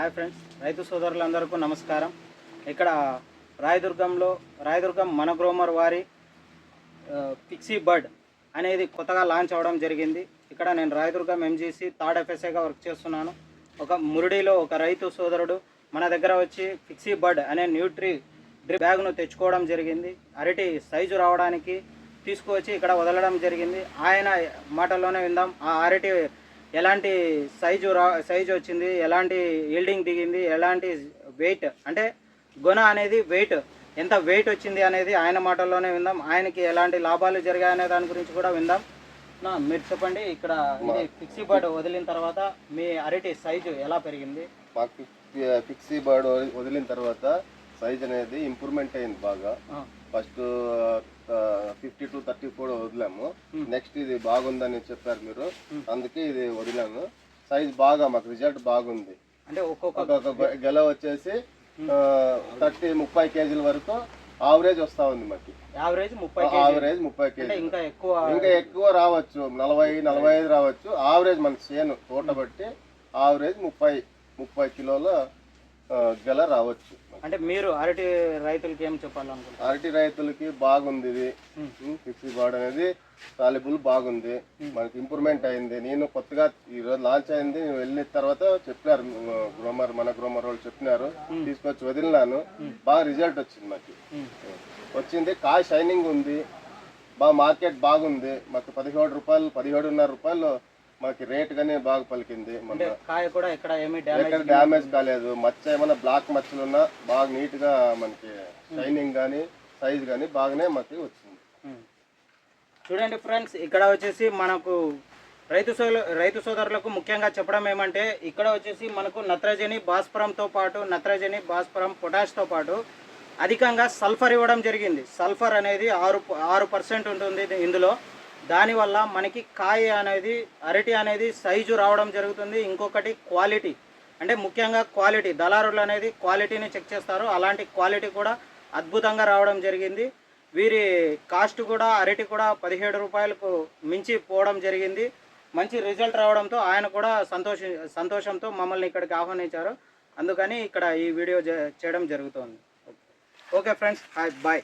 Hi friends రైతు సోదరులందరికీ నమస్కారం. ఇక్కడ రాయదుర్గంలో రాయదుర్గం మన గ్రోమర్ వారి పిక్సీ బర్డ్ అనేది కొత్తగా లాంచ్ అవ్వడం జరిగింది. ఇక్కడ నేను రాయదుర్గం ఎంజీసీ థర్డ్ ఎఫ్ఎస్ఏగా వర్క్ చేస్తున్నాను. ఒక మురుడిలో ఒక రైతు సోదరుడు మన దగ్గర వచ్చి పిక్సీ బర్డ్ అనే న్యూట్రీ డ్రిప్ బ్యాగ్ను తెచ్చుకోవడం జరిగింది. అరటి సైజు రావడానికి తీసుకువచ్చి ఇక్కడ వదలడం జరిగింది. ఆయన మాటల్లోనే విందాం. ఆ అరటి ఎలాంటి సైజు రా సైజు వచ్చింది ఎలాంటి ఈల్డింగ్ దిగింది ఎలాంటి వెయిట్ అంటే గుణ అనేది వెయిట్. ఎంత వెయిట్ వచ్చింది అనేది ఆయన మాటల్లోనే విందాం. ఆయనకి ఎలాంటి లాభాలు జరిగాయనే దాని గురించి కూడా విందాం. నా మీరు చెప్పండి ఇక్కడ ఇది ఫిక్సీ బర్డ్ వదిలిన తర్వాత మీ అరటి సైజు ఎలా పెరిగింది? మాకు ఫిక్సీ బర్డ్ వదిలి- వదిలిన తర్వాత సైజ్ అనేది ఇంప్రూవ్మెంట్ అయింది బాగా. First fifty to thirty four వదిలాము. Hmm. Next ఇది బాగుందని చెప్పారు మీరు. అందుకే ఇది వదిలాను సైజ్ బాగా మాకు రిజల్ట్ బాగుంది. అంటే ఒక్కొక్క గెల వచ్చేసి థర్టీ ముప్పై కేజీల వరకు ఆవరేజ్ వస్తా ఉంది మాకు. యావరేజ్ ముప్పై కేజీ ఆవరేజ్ ముప్పై కేజీ ఇంకా ఎక్కువ ఇంకా ఎక్కువ రావచ్చు. నలభై నలభై ఐదు రావచ్చు. ఆవరేజ్ మన చేను తోట బట్టి ఆవరేజ్ ముప్పై ముప్పై కిలోల గెల రావచ్చు. అంటే మీరు అరటి రైతులకి ఏం చెప్పాలనుకుంటున్నారు? అరటి రైతులకి బాగుంది ఇది. ఫిక్సీ బార్డ్ అనేది సాలిబుల్ బాగుంది. మనకి ఇంప్రూవ్మెంట్ అయింది. నేను కొత్తగా ఈ రోజు లాంచ్ అయింది. నేను వెళ్ళిన తర్వాత చెప్పినారు గ్రోమర్ మన గ్రోమర్ వాళ్ళు చెప్పినారు. తీసుకొచ్చి వదిలినాను. బాగా రిజల్ట్ వచ్చింది మాకు. వచ్చింది. కాయ షైనింగ్ ఉంది. బాగా మార్కెట్ బాగుంది. మాకు పదిహేడు రూపాయలు పదిహేడున్నర రూపాయలు మాకు రేట్ గానీ బాగా పలికింది అంటే కాయ కూడా ఏమీ ఎక్కడ డ్యామేజ్ డ్యామేజ్ కాలేదు. మచ్చ ఏమైనా బ్లాక్ మచ్చలు ఉన్నా బాగా నీట్గా మనకి షైనింగ్ కానీ సైజ్ కానీ బాగానే మాకు వచ్చింది. చూడండి ఫ్రెండ్స్ ఇక్కడ వచ్చేసి మనకు రైతు సోదరు రైతు సోదరులకు ముఖ్యంగా చెప్పడం ఏమంటే ఇక్కడ వచ్చేసి మనకు నత్రజని భాస్వరంతో పాటు నత్రజని భాస్వరం పొటాష్తో పాటు అధికంగా సల్ఫర్ ఇవ్వడం జరిగింది. సల్ఫర్ అనేది ఆరు ఆరు పర్సెంట్ ఉంటుంది ఇది- ఇందులో. దానివల్ల మనకి కాయ అనేది అరటి అనేది సైజు రావడం జరుగుతుంది. ఇంకొకటి క్వాలిటీ. అంటే ముఖ్యంగా క్వాలిటీ. దళారులు అనేది క్వాలిటీని చెక్ చేస్తారు. అలాంటి క్వాలిటీ కూడా అద్భుతంగా రావడం జరిగింది. వీరి కాస్ట్ కూడా అరటి కూడా పదిహేడు రూపాయలకు మించి పోవడం జరిగింది. మంచి రిజల్ట్ రావడంతో ఆయన కూడా సంతోష సంతోషంతో మమ్మల్ని ఇక్కడికి ఆహ్వానించారు. అందుకని ఇక్కడ ఈ వీడియో చేయడం జరుగుతుంది. Okay friends. హాయ్. బాయ్.